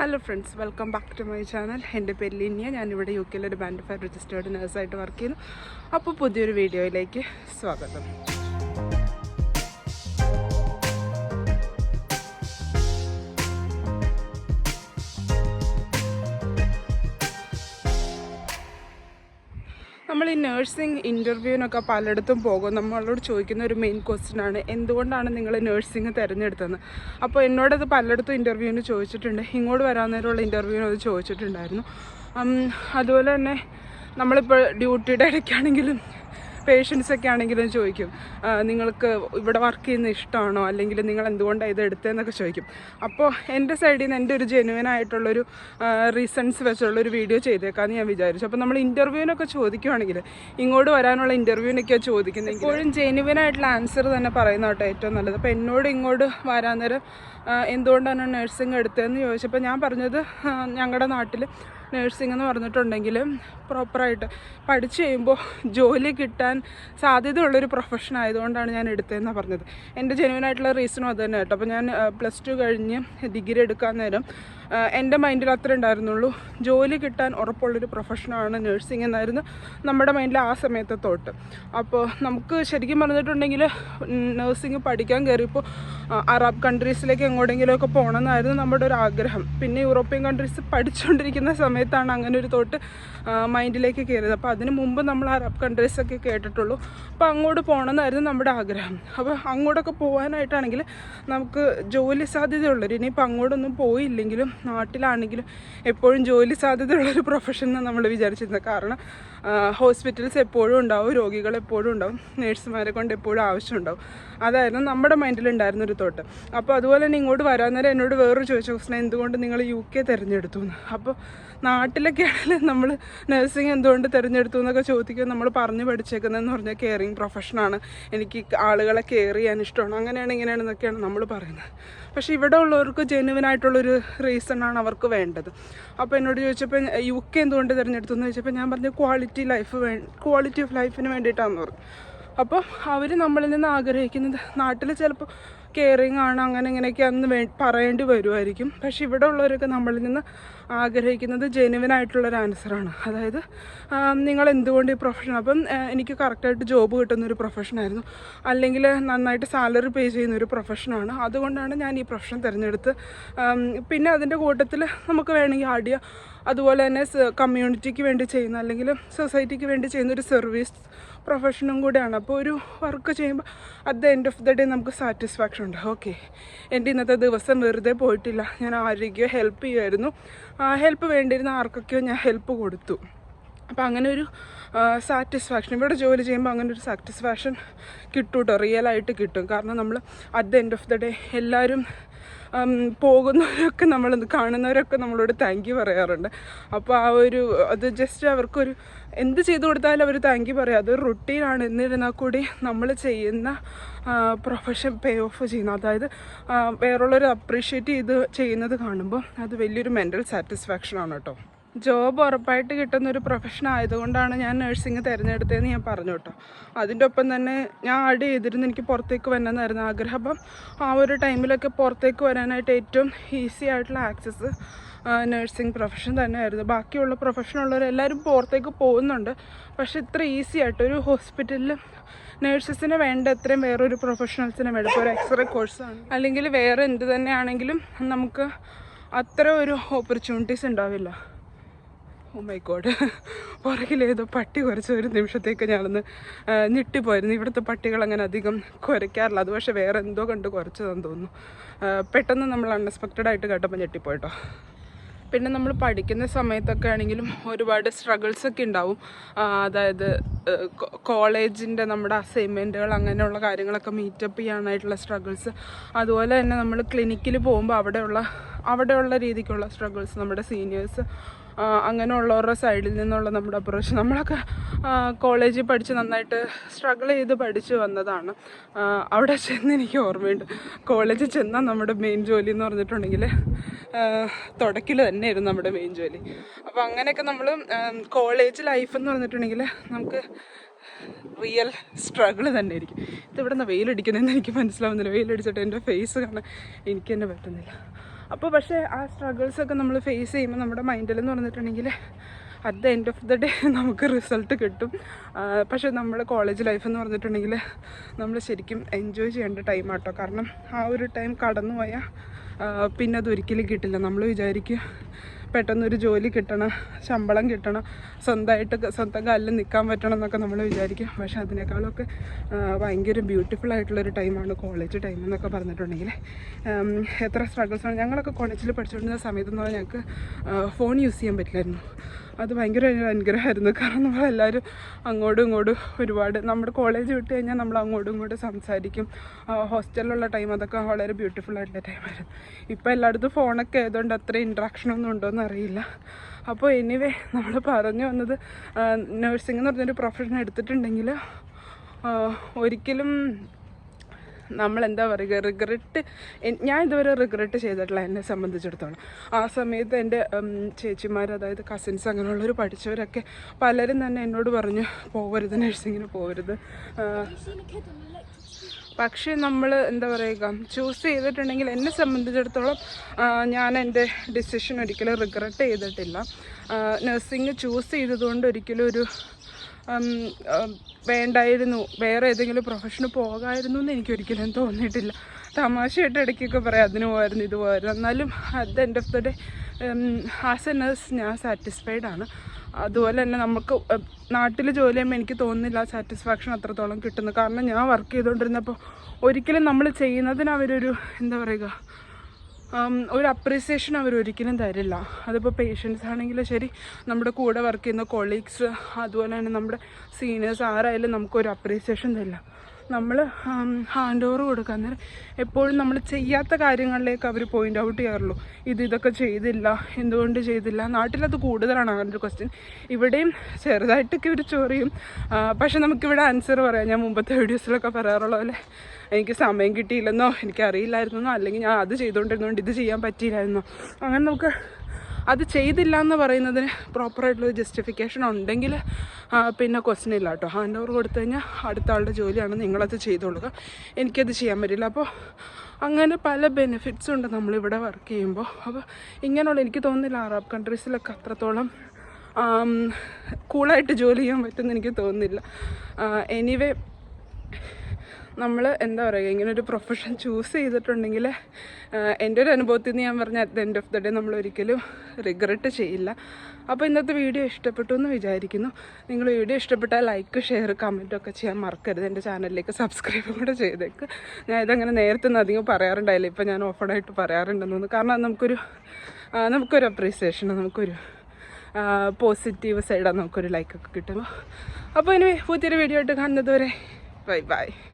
Hello friends welcome back to my channel എന്റെ പേര് ലിനിയ. ഞാനിവിടെ യു കെയിലൊരു ബാൻഡ് ഫയർ രജിസ്റ്റേർഡ് നേഴ്സായിട്ട് വർക്ക് ചെയ്യുന്നു. അപ്പോൾ പുതിയൊരു വീഡിയോയിലേക്ക് സ്വാഗതം. നമ്മൾ ഈ നേഴ്സിംഗ് ഇന്റർവ്യൂവിനൊക്കെ പലയിടത്തും പോകും. നമ്മളോട് ചോദിക്കുന്ന ഒരു മെയിൻ ക്വസ്റ്റ്യൻ ആണ് എന്തുകൊണ്ടാണ് നിങ്ങൾ നേഴ്സിംഗ് തിരഞ്ഞെടുത്തത്? അപ്പോൾ എന്നോടത് പലയിടത്തും ഇന്റർവ്യൂവിന് ചോദിച്ചിട്ടുണ്ട്. ഇങ്ങോട്ട് വരാൻ നേരമുള്ള ഇന്റർവ്യൂവിന് അത് ചോദിച്ചിട്ടുണ്ടായിരുന്നു. അതുപോലെ തന്നെ നമ്മളിപ്പോൾ ഡ്യൂട്ടിയുടെ ഇടയ്ക്കാണെങ്കിലും പേഷ്യൻസ് ഒക്കെ ആണെങ്കിലും ചോദിക്കും നിങ്ങൾക്ക് ഇവിടെ വർക്ക് ചെയ്യുന്ന ഇഷ്ടമാണോ? അല്ലെങ്കിൽ നിങ്ങൾ എന്തുകൊണ്ടാണ് ഇത് എടുത്തതെന്നൊക്കെ ചോദിക്കും. അപ്പോൾ എന്റെ സൈഡിൽ നിന്ന് എന്റെ ഒരു ജെനുവൻ ആയിട്ടുള്ളൊരു റീസൺസ് വെച്ചുള്ളൊരു വീഡിയോ ചെയ്തേക്കാമെന്ന് ഞാൻ വിചാരിച്ചു. അപ്പോൾ നമ്മൾ ഇന്റർവ്യൂവിനൊക്കെ ചോദിക്കുവാണെങ്കിൽ ഇങ്ങോട്ട് വരാനുള്ള ഇന്റർവ്യൂവിനൊക്കെയാണ് ചോദിക്കുന്നത് എപ്പോഴും ജെനുവൻ ആയിട്ടുള്ള ആൻസർ തന്നെ പറയുന്ന കേട്ടോ ഏറ്റവും നല്ലത്. അപ്പോൾ എന്നോട് ഇങ്ങോട്ട് വരാൻ നേരം എന്തുകൊണ്ടാണ് നഴ്സിംഗ് എടുത്തതെന്ന് ചോദിച്ചപ്പോൾ ഞാൻ പറഞ്ഞത് ഞങ്ങളുടെ നാട്ടിൽ നഴ്സിംഗ് എന്ന് പറഞ്ഞിട്ടുണ്ടെങ്കിലും പ്രോപ്പറായിട്ട് പഠിച്ചു കഴിയുമ്പോൾ ജോലി കിട്ടാൻ സാധ്യതയുള്ളൊരു പ്രൊഫഷൻ ആയതുകൊണ്ടാണ് ഞാൻ എടുത്തതെന്നാണ് പറഞ്ഞത്. എന്റെ ജെനുവൻ ആയിട്ടുള്ള റീസണും അത് തന്നെ കേട്ടോ. അപ്പോൾ ഞാൻ പ്ലസ് ടു കഴിഞ്ഞ് ഡിഗ്രി എടുക്കാൻ നേരം എന്റെ മൈൻഡിൽ അത്ര ഉണ്ടായിരുന്നുള്ളൂ. ജോലി കിട്ടാൻ ഉറപ്പുള്ളൊരു പ്രൊഫഷനാണ് നഴ്സിംഗ് എന്നായിരുന്നു നമ്മുടെ മൈൻഡിൽ ആ സമയത്തെ തോട്ട്. അപ്പോൾ നമുക്ക് ശരിക്കും പറഞ്ഞിട്ടുണ്ടെങ്കിൽ നഴ്സിംഗ് പഠിക്കാൻ കയറിയപ്പോൾ അറബ് കൺട്രീസിലേക്ക് എങ്ങോട്ടെങ്കിലുമൊക്കെ പോകണമെന്നായിരുന്നു നമ്മുടെ ഒരു ആഗ്രഹം. പിന്നെ യൂറോപ്യൻ കൺട്രീസ് പഠിച്ചുകൊണ്ടിരിക്കുന്ന സമയത്താണ് അങ്ങനെ ഒരു തോട്ട് മൈൻഡിലേക്ക് കയറിയത്. അപ്പോൾ അതിന് മുമ്പ് നമ്മൾ അറബ് കൺട്രീസൊക്കെ കേട്ടിട്ടുള്ളൂ. അപ്പോൾ അങ്ങോട്ട് പോകണമെന്നായിരുന്നു നമ്മുടെ ആഗ്രഹം. അപ്പോൾ അങ്ങോട്ടൊക്കെ പോകാനായിട്ടാണെങ്കിൽ നമുക്ക് ജോലി സാധ്യതയുള്ളൊരു ഇനിയിപ്പോൾ അങ്ങോട്ടൊന്നും പോയില്ലെങ്കിലും നാട്ടിലാണെങ്കിലും എപ്പോഴും ജോലി സാധ്യതയുള്ളൊരു പ്രൊഫഷൻ എന്ന് നമ്മൾ വിചാരിച്ചിരുന്നത്. കാരണം ഹോസ്പിറ്റൽസ് എപ്പോഴും ഉണ്ടാവും രോഗികൾ എപ്പോഴും ഉണ്ടാവും നേഴ്സുമാരെ കൊണ്ട് എപ്പോഴും ആവശ്യമുണ്ടാവും. അതായിരുന്നു നമ്മുടെ മൈൻഡിലുണ്ടായിരുന്ന ഒരു തോട്ട്. അപ്പോൾ അതുപോലെ തന്നെ ഇങ്ങോട്ട് വരാൻ നേരം എന്നോട് വേറൊരു ചോദിച്ച ക്വസ്റ്റൻ എന്തുകൊണ്ട് നിങ്ങൾ യു കെ തിരഞ്ഞെടുത്തു എന്ന് അപ്പോൾ നാട്ടിലൊക്കെ ആണെങ്കിലും നമ്മൾ നഴ്സിംഗ് എന്തുകൊണ്ട് തിരഞ്ഞെടുത്തു എന്നൊക്കെ ചോദിക്കുമ്പോൾ നമ്മൾ പറഞ്ഞു പഠിച്ചേക്കുന്നതെന്ന് പറഞ്ഞാൽ കെയറിങ് പ്രൊഫഷനാണ് എനിക്ക് ആളുകളെ കെയർ ചെയ്യാൻ ഇഷ്ടമാണ്. അങ്ങനെയാണ് ഇങ്ങനെയാണെന്നൊക്കെയാണ് നമ്മൾ പറയുന്നത്. പക്ഷേ ഇവിടെ ഉള്ളവർക്ക് ജെന്യുവൻ ആയിട്ടുള്ളൊരു റീസൺ ആണ് അവർക്ക് വേണ്ടത്. അപ്പോൾ എന്നോട് ചോദിച്ചപ്പോൾ യു കെ എന്തുകൊണ്ട് തിരഞ്ഞെടുത്തു? എന്ന് ചോദിച്ചപ്പോൾ ഞാൻ പറഞ്ഞു quality life way quality of ലൈഫിന് വേണ്ടിയിട്ടാണെന്ന് പറഞ്ഞു. അപ്പോൾ അവർ നമ്മളിൽ നിന്ന് ആഗ്രഹിക്കുന്നത് നാട്ടിൽ ചിലപ്പോൾ കെയറിങ് ആണ് അങ്ങനെ ഇങ്ങനെയൊക്കെ അന്ന് വേ പറയേണ്ടി വരുമായിരിക്കും. പക്ഷെ ഇവിടെ ഉള്ളവരൊക്കെ നമ്മളിൽ നിന്ന് ആഗ്രഹിക്കുന്നത് ജെനുവിനായിട്ടുള്ളൊരു ആൻസറാണ് അതായത് നിങ്ങൾ എന്തുകൊണ്ട് ഈ പ്രൊഫഷൻ അപ്പം എനിക്ക് കറക്റ്റായിട്ട് ജോബ് കിട്ടുന്ന ഒരു പ്രൊഫഷനായിരുന്നു അല്ലെങ്കിൽ നന്നായിട്ട് സാലറി പേ ചെയ്യുന്ന ഒരു പ്രൊഫഷനാണ് അതുകൊണ്ടാണ് ഞാൻ ഈ പ്രൊഫഷൻ തിരഞ്ഞെടുത്ത് പിന്നെ അതിന്റെ കൂട്ടത്തിൽ നമുക്ക് വേണമെങ്കിൽ ചെയ്യാം അതുപോലെ തന്നെ കമ്മ്യൂണിറ്റിക്ക് വേണ്ടി ചെയ്യുന്ന അല്ലെങ്കിൽ സൊസൈറ്റിക്ക് വേണ്ടി ചെയ്യുന്ന ഒരു സർവീസ് പ്രൊഫഷനും കൂടെയാണ്. അപ്പോൾ ഒരു വർക്ക് ചെയ്യുമ്പോൾ at the end of the day നമുക്ക് സാറ്റിസ്ഫാക്ഷൻ ഉണ്ട്. ഓക്കെ എന്റെ ഇന്നത്തെ ദിവസം വെറുതെ പോയിട്ടില്ല. ഞാൻ ആരോഗ്യം ഹെൽപ്പ് ചെയ്യുമായിരുന്നു ആ ഹെൽപ്പ് വേണ്ടിയിരുന്ന ആർക്കൊക്കെയോ ഞാൻ ഹെൽപ്പ് കൊടുത്തു. അപ്പോൾ അങ്ങനെ ഒരു സാറ്റിസ്ഫാക്ഷൻ ഇവിടെ ജോലി ചെയ്യുമ്പോൾ അങ്ങനെ ഒരു സാറ്റിസ്ഫാക്ഷൻ കിട്ടും കേട്ടോ റിയലായിട്ട് കിട്ടും. കാരണം നമ്മൾ at the end of the day എല്ലാവരും പോകുന്നവരൊക്കെ നമ്മൾ കാണുന്നവരൊക്കെ നമ്മളോട് താങ്ക് യു പറയാറുണ്ട്. അപ്പോൾ ആ ഒരു അത് ജസ്റ്റ് അവർക്കൊരു എന്ത് ചെയ്തു കൊടുത്താലും അവർ താങ്ക് യു പറയും. അതൊരു റുട്ടീനാണ് എന്നിരുന്നാൽ കൂടി നമ്മൾ ചെയ്യുന്ന പ്രൊഫഷൻ പേ ഓഫ് ചെയ്യുന്ന അതായത് വേറുള്ളവർ അപ്രീഷിയേറ്റ് ചെയ്ത് ചെയ്യുന്നത് കാണുമ്പോൾ അത് വലിയൊരു മെന്റൽ സാറ്റിസ്ഫാക്ഷനാണ് കേട്ടോ. ജോബ് ഉറപ്പായിട്ട് കിട്ടുന്ന ഒരു പ്രൊഫഷൻ ആയതുകൊണ്ടാണ് ഞാൻ നഴ്സിംഗ് തിരഞ്ഞെടുത്തതെന്ന് ഞാൻ പറഞ്ഞു കേട്ടോ അതിന്റെ ഒപ്പം തന്നെ ഞാൻ ആഡ് ചെയ്തിരുന്നു എനിക്ക് പുറത്തേക്ക് വരണമെന്നായിരുന്നു ആഗ്രഹം. അപ്പം ആ ഒരു ടൈമിലൊക്കെ പുറത്തേക്ക് വരാനായിട്ട് ഏറ്റവും ഈസി ആയിട്ടുള്ള ആക്സസ് നഴ്സിംഗ് പ്രൊഫഷൻ തന്നെയായിരുന്നു. ബാക്കിയുള്ള പ്രൊഫഷനുള്ളവർ എല്ലാവരും പുറത്തേക്ക് പോകുന്നുണ്ട്. പക്ഷെ ഇത്ര ഈസി ആയിട്ട് ഒരു ഹോസ്പിറ്റലിൽ നേഴ്സസിന് വേണ്ട അത്രയും വേറൊരു പ്രൊഫഷണൽസിന് വേണ്ട. ഇപ്പോൾ ഒരു എക്സ്റേ കോഴ്സാണ് അല്ലെങ്കിൽ വേറെ എന്ത് തന്നെയാണെങ്കിലും നമുക്ക് അത്ര ഒരു ഓപ്പർച്യൂണിറ്റീസ് ഉണ്ടാവില്ല. ഓ മൈ ഗോഡ് പുറകിലേതോ പട്ടി കുറച്ച് ഒരു നിമിഷത്തേക്ക് ഞാനൊന്ന് ഞെട്ടിപ്പോയിരുന്നു. ഇവിടുത്തെ പട്ടികൾ അങ്ങനെ അധികം കുരയ്ക്കാറില്ല അത് പക്ഷേ വേറെ എന്തോ കണ്ട് കുറച്ചതെന്ന് തോന്നുന്നു. പെട്ടെന്ന് നമ്മൾ അൺഎക്സ്പെക്റ്റഡ് ആയിട്ട് കേട്ടപ്പോൾ ഞെട്ടിപ്പോയിട്ടോ. പിന്നെ നമ്മൾ പഠിക്കുന്ന സമയത്തൊക്കെ ആണെങ്കിലും ഒരുപാട് സ്ട്രഗിൾസ് ഒക്കെ ഉണ്ടാവും. അതായത് കോളേജിന്റെ നമ്മുടെ അസൈൻമെന്റുകൾ അങ്ങനെയുള്ള കാര്യങ്ങളൊക്കെ മീറ്റപ്പ് ചെയ്യാനായിട്ടുള്ള സ്ട്രഗിൾസ് അതുപോലെ തന്നെ നമ്മൾ ക്ലിനിക്കിൽ പോകുമ്പോൾ അവിടെയുള്ള അവിടെയുള്ള രീതിക്കുള്ള സ്ട്രഗിൾസ് നമ്മുടെ സീനിയേഴ്സ് അങ്ങനെയുള്ളവരുടെ സൈഡിൽ നിന്നുള്ള നമ്മുടെ അപ്രോച്ച്. നമ്മളൊക്കെ കോളേജിൽ പഠിച്ച് നന്നായിട്ട് സ്ട്രഗിൾ ചെയ്ത് പഠിച്ചു വന്നതാണ്. അവിടെ ചെന്ന് എനിക്ക് ഓർമ്മയുണ്ട്. കോളേജിൽ ചെന്നാൽ നമ്മുടെ മെയിൻ ജോലി എന്ന് പറഞ്ഞിട്ടുണ്ടെങ്കിൽ തുടക്കിൽ തന്നെയായിരുന്നു നമ്മുടെ മെയിൻ ജോലി. അപ്പോൾ അങ്ങനെയൊക്കെ നമ്മൾ കോളേജ് ലൈഫ് എന്ന് പറഞ്ഞിട്ടുണ്ടെങ്കിൽ നമുക്ക് റിയൽ സ്ട്രഗിൾ തന്നെ ആയിരിക്കും. ഇതിവിടെ നിന്ന് വെയിലടിക്കുന്നതെന്ന് എനിക്ക് മനസ്സിലാവുന്നില്ല. വെയിലടിച്ചിട്ട് എന്റെ ഫേസ് കാണാൻ എനിക്ക് തന്നെ പറ്റുന്നില്ല. അപ്പോൾ പക്ഷേ ആ സ്ട്രഗിൾസൊക്കെ നമ്മൾ ഫേസ് ചെയ്യുമ്പോൾ നമ്മുടെ മൈൻഡിൽ എന്ന് പറഞ്ഞിട്ടുണ്ടെങ്കിൽ at the end of the day നമുക്ക് റിസൾട്ട് കിട്ടും. പക്ഷേ നമ്മുടെ കോളേജ് ലൈഫ് എന്ന് പറഞ്ഞിട്ടുണ്ടെങ്കിൽ നമ്മൾ ശരിക്കും എൻജോയ് ചെയ്യേണ്ട ടൈം ആട്ടോ. കാരണം ആ ഒരു ടൈം കടന്നു പോയാൽ പിന്നെ അതൊരിക്കലും കിട്ടില്ല. നമ്മൾ വിചാരിക്കും പെട്ടെന്നൊരു ജോലി കിട്ടണം ശമ്പളം കിട്ടണം സ്വന്തമായിട്ട് സ്വന്തം കാലിൽ നിൽക്കാൻ പറ്റണം എന്നൊക്കെ നമ്മൾ വിചാരിക്കും. പക്ഷേ അതിനേക്കാളൊക്കെ ഭയങ്കര ബ്യൂട്ടിഫുൾ ആയിട്ടുള്ളൊരു ടൈമാണ് കോളേജ് ടൈം എന്നൊക്കെ പറഞ്ഞിട്ടുണ്ടെങ്കിൽ എത്ര സ്ട്രഗിൾസാണ് ഞങ്ങളൊക്കെ കോളേജിൽ പഠിച്ചുകൊണ്ടിരുന്ന സമയത്ത് എന്ന് പറഞ്ഞാൽ ഞങ്ങൾക്ക് ഫോൺ യൂസ് ചെയ്യാൻ പറ്റില്ലായിരുന്നു. അത് ഭയങ്കര ഒരു അനുഗ്രഹമായിരുന്നു. കാരണം നമ്മളെല്ലാവരും അങ്ങോട്ടും ഇങ്ങോട്ടും ഒരുപാട് നമ്മുടെ കോളേജ് വിട്ട് കഴിഞ്ഞാൽ നമ്മൾ അങ്ങോട്ടും ഇങ്ങോട്ടും സംസാരിക്കും. ഹോസ്റ്റലിലുള്ള ടൈം അതൊക്കെ വളരെ ബ്യൂട്ടിഫുൾ ആയിട്ടുള്ള ടൈമായിരുന്നു ഇപ്പോൾ എല്ലായിടത്തും ഫോണൊക്കെ ആയതുകൊണ്ട് അത്ര ഇൻട്രാക്ഷൻ ഒന്നും ഉണ്ടോയെന്ന് അറിയില്ല. അപ്പോൾ എനിവേ നമ്മൾ പറഞ്ഞു വന്നത് നഴ്സിംഗ് എന്ന് പറഞ്ഞൊരു പ്രൊഫഷൻ എടുത്തിട്ടുണ്ടെങ്കിൽ ഒരിക്കലും നമ്മൾ എന്താ പറയുക റിഗ്രറ്റ് ഞാൻ ഇതുവരെ റിഗ്രറ്റ് ചെയ്തിട്ടില്ല എന്നെ സംബന്ധിച്ചിടത്തോളം. ആ സമയത്ത് എന്റെ ചേച്ചിമാർ അതായത് കസിൻസ് അങ്ങനെയുള്ളവർ പഠിച്ചവരൊക്കെ പലരും തന്നെ എന്നോട് പറഞ്ഞു പോകരുത് നഴ്സിങ്ങിന് പോകരുത് പക്ഷേ നമ്മൾ എന്താ പറയുക ചൂസ് ചെയ്തിട്ടുണ്ടെങ്കിൽ എന്നെ സംബന്ധിച്ചിടത്തോളം ഞാൻ എന്റെ ഡിസിഷൻ ഒരിക്കലും റിഗ്രറ്റ് ചെയ്തിട്ടില്ല. നഴ്സിംഗ് ചൂസ് ചെയ്തതുകൊണ്ട് ഒരിക്കലും ഒരു വേണ്ടായിരുന്നു. വേറെ ഏതെങ്കിലും പ്രൊഫഷന് പോകായിരുന്നു എന്ന് എനിക്ക് ഒരിക്കലും തോന്നിയിട്ടില്ല. തമാശയായിട്ട് ഇടയ്ക്കൊക്കെ പറയാം അതിന് പോകായിരുന്നു ഇത് പോകായിരുന്നു എന്നാലും at the end of the day as a nurse ഞാൻ സാറ്റിസ്ഫൈഡ് ആണ്. അതുപോലെ തന്നെ നമുക്ക് നാട്ടിൽ ജോലി ചെയ്യുമ്പോൾ എനിക്ക് തോന്നുന്നില്ല സാറ്റിസ്ഫാക്ഷൻ അത്രത്തോളം കിട്ടുന്നു. കാരണം ഞാൻ വർക്ക് ചെയ്തുകൊണ്ടിരുന്നപ്പോൾ ഒരിക്കലും നമ്മൾ ചെയ്യുന്നതിന് അവരൊരു എന്താ പറയുക ഒരു അപ്രീസിയേഷൻ അവർ ഒരിക്കലും തരില്ല. അതിപ്പോൾ പേഷ്യൻസ് ആണെങ്കിലും ശരി നമ്മുടെ കൂടെ വർക്ക് ചെയ്യുന്ന കൊളീഗ്സ് അതുപോലെ തന്നെ നമ്മുടെ സീനിയേഴ്സ് ആരായാലും നമുക്കൊരു അപ്രീസിയേഷൻ തരില്ല. നമ്മൾ ഹാൻഡ് ഓവർ കൊടുക്കുക. അന്നേരം എപ്പോഴും നമ്മൾ ചെയ്യാത്ത കാര്യങ്ങളിലേക്ക് അവർ പോയിന്റ് ഔട്ട് ചെയ്യാറുള്ളൂ. ഇത് ഇതൊക്കെ ചെയ്തില്ല എന്തുകൊണ്ട് ചെയ്തില്ല. നാട്ടിലത് കൂടുതലാണ് അങ്ങനെ ഒരു ക്വസ്റ്റ്യൻ ഇവിടെയും ചെറുതായിട്ടൊക്കെ ഒരു ചോറിയും പക്ഷെ നമുക്കിവിടെ ആൻസർ പറയാം. ഞാൻ മുമ്പത്തെ വീഡിയോസിലൊക്കെ പറയാറുള്ള പോലെ എനിക്ക് സമയം കിട്ടിയില്ലെന്നോ എനിക്കറിയില്ലായിരുന്നോ അല്ലെങ്കിൽ ഞാൻ അത് ചെയ്തുകൊണ്ടിരുന്നുകൊണ്ട് ഇത് ചെയ്യാൻ പറ്റിയില്ലായിരുന്നോ. അങ്ങനെ നമുക്ക് അത് ചെയ്തില്ല എന്ന് പറയുന്നതിന് പ്രോപ്പറായിട്ടുള്ള ജസ്റ്റിഫിക്കേഷൻ ഉണ്ടെങ്കിൽ പിന്നെ ക്വസ്റ്റ്യൻ ഇല്ല കേട്ടോ. ഹാൻഡ് ഓവർ കൊടുത്തു കഴിഞ്ഞാൽ അടുത്ത ആളുടെ ജോലിയാണ് നിങ്ങളത് ചെയ്തോളുക. എനിക്കത് ചെയ്യാൻ പറ്റില്ല. അപ്പോൾ അങ്ങനെ പല ബെനിഫിറ്റ്സും ഉണ്ട് നമ്മളിവിടെ വർക്ക് ചെയ്യുമ്പോൾ. അപ്പോൾ ഇങ്ങനെയുള്ള എനിക്ക് തോന്നുന്നില്ല അറബ് കൺട്രീസിലൊക്കെ അത്രത്തോളം കൂളായിട്ട് ജോലി ചെയ്യാൻ പറ്റുമെന്ന് എനിക്ക് തോന്നുന്നില്ല. എനിവേ നമ്മൾ എന്താ പറയുക ഇങ്ങനെ ഒരു പ്രൊഫഷൻ ചൂസ് ചെയ്തിട്ടുണ്ടെങ്കിൽ എന്റെ ഒരു അനുഭവത്തിൽ നിന്ന് ഞാൻ പറഞ്ഞ at the end of the day നമ്മൾ ഒരിക്കലും റിഗ്രറ്റ് ചെയ്യില്ല. അപ്പോൾ ഇന്നത്തെ വീഡിയോ ഇഷ്ടപ്പെട്ടു എന്ന് വിചാരിക്കുന്നു. നിങ്ങൾ വീഡിയോ ഇഷ്ടപ്പെട്ടാൽ ലൈക്ക് ഷെയർ കമന്റും ഒക്കെ ചെയ്യാൻ മറക്കരുത്. എന്റെ ചാനലിലേക്ക് സബ്സ്ക്രൈബ് കൂടെ ചെയ്തേക്ക്. ഞാൻ ഇതങ്ങനെ നേരത്തെ നിന്ന് അധികം പറയാറുണ്ടായില്ല. ഇപ്പോൾ ഞാൻ ഓഫണായിട്ട് പറയാറുണ്ടെന്ന് കാരണം നമുക്കൊരു നമുക്കൊരു അപ്രീസിയേഷൻ നമുക്കൊരു പോസിറ്റീവ് സൈഡാണ് നമുക്കൊരു ലൈക്കൊക്കെ കിട്ടുമ്പോൾ അപ്പോൾ ഇനി പുതിയൊരു വീഡിയോ ആയിട്ട് കാണുന്നത് വരെ ബൈ ബൈ